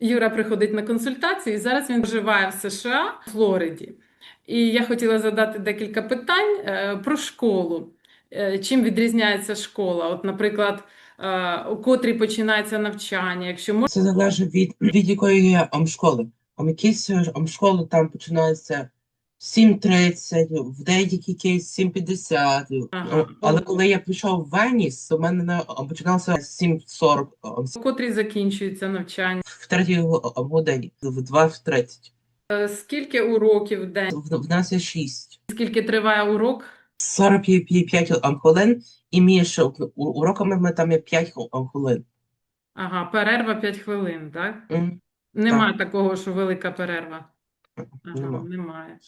Юра приходить на консультацію, і зараз він проживає в США, в Флориді. І я хотіла задати декілька питань е, про школу. Е, Чим відрізняється школа? От, наприклад, е, у котрій починається навчання, якщо можна. Це залежить від, від якої є ам, школи. Якісь е, школи там починаються 7.30, в деяких якісь 7.50. Ага. Але коли я прийшов в Веніс, в мене на- починалося 7.40, ам, У котрій закінчується навчання? в третій го- годині, в 2.30. Е, Скільки уроків в день? В, в нас є 6. Скільки триває урок? 45 ам, хвилин, і між уроками ми там є 5 хвилин. Ага, перерва 5 хвилин, так? М, Немає такого, що велика перерва. Ага, Нема. немає.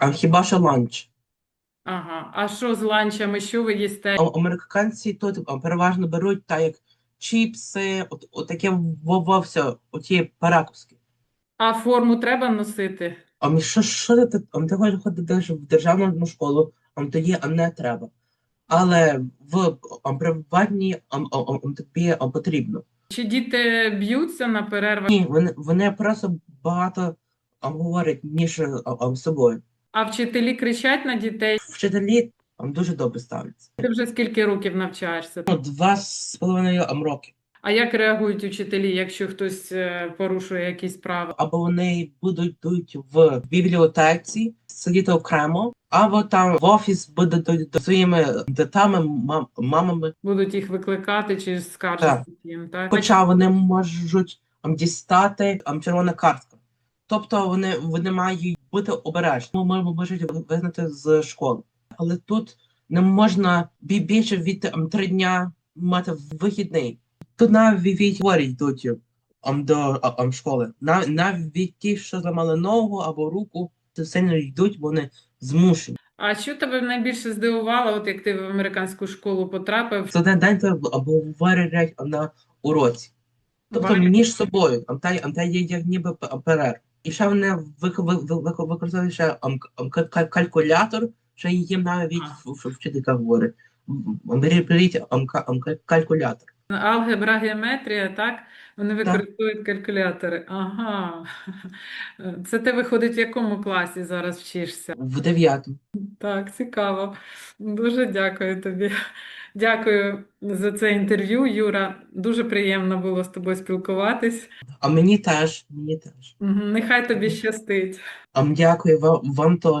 А хіба що ланч? Ага. А що з ланчами? Що ви їсте? А- Американці тут а, переважно беруть так як чіпси, от, от таке во, во оті перекуски. А форму треба носити? А мі- що, що ти, а ти хочеш ходити в державну школу, а тоді а не треба. Але в а, приватній а, а, а, тобі а, потрібно. Чи діти б'ються на перервах? Ні, вони, вони просто багато говорять між а, собою. А вчителі кричать на дітей? Вчителі дуже добре ставляться. Ти вже скільки років навчаєшся? Ну, два з половиною роки. А як реагують учителі, якщо хтось е, порушує якісь правила? або вони будуть в бібліотеці, сидіти окремо, або там в офіс будуть до своїми дитами, мам- мамами. Будуть їх викликати чи скаржитися їм, так? Хоча вони можуть дістати червона картка. Тобто вони, вони мають бути обережні. Ми можуть визнати з школи. Але тут не можна більше від ам, три дня мати вихідний. Тут навіть хворі йдуть ам, до а- ам, школи. Нав- Навіть ті, що зламали ногу або руку, то сильно йдуть, бо вони змушені. А що тебе найбільше здивувало, от як ти в американську школу потрапив? За один день то або говорять на уроці. Тобто між собою, а та, є як ніби п- перерв. І ще вони вик- ви- ви- ви- використовують ще калькулятор, що їм навіть вчителька говорить. Беріть, калькулятор. Алгебра, геометрія, так? Вони використовують калькулятори. Ага. Це ти виходить, в якому класі зараз вчишся? В дев'ятому. Так, цікаво. Дуже дякую тобі. Дякую за це інтерв'ю, Юра. Дуже приємно було з тобою спілкуватись. А мені теж, мені теж. Нехай тобі щастить. Ам, дякую вам, вам теж.